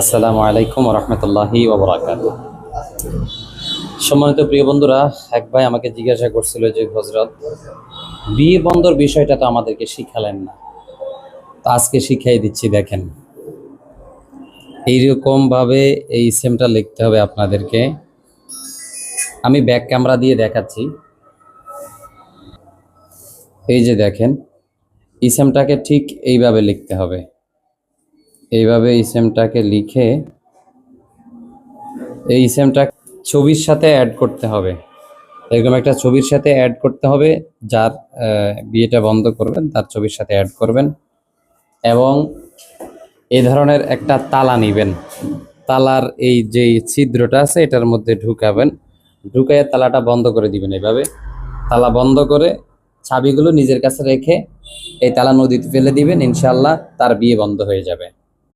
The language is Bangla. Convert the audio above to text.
আসসালামু আলাইকুম রহমতুল্লাহি সম্মানিত প্রিয় বন্ধুরা, এক ভাই আমাকে জিজ্ঞাসা করছিল যে হজরত বিয়ে বন্ধর বিষয়টা তো আমাদেরকে শিখালেন না। আজকে শিখাই দিচ্ছি, দেখেন। এইরকম ভাবে এই সেমটা লিখতে হবে আপনাদেরকে। আমি ব্যাক ক্যামেরা দিয়ে দেখাচ্ছি। এই যে দেখেন ইসেমটাকে ঠিক এইভাবে লিখতে হবে। এইভাবে ইসেমটাকে লিখে এই ইসেমটা ছবির সাথে অ্যাড করতে হবে। এরকম একটা ছবির সাথে অ্যাড করতে হবে, যার বিয়েটা বন্ধ করবেন, তার ছবির সাথে অ্যাড করবেন এবং এই ধরনের একটা তালা নিবেন। তালার এই যে ছিদ্রটা আছে, এটার মধ্যে ঢুকাবেন। ঢুকাইয়ে তালাটা বন্ধ করে দিবেন এইভাবে। তালা বন্ধ করে চাবিগুলো নিজের কাছে রেখে এই তালা নদীতে ফেলে দিবেন ইনশাল্লাহ তার বিয়ে বন্ধ হয়ে যাবে।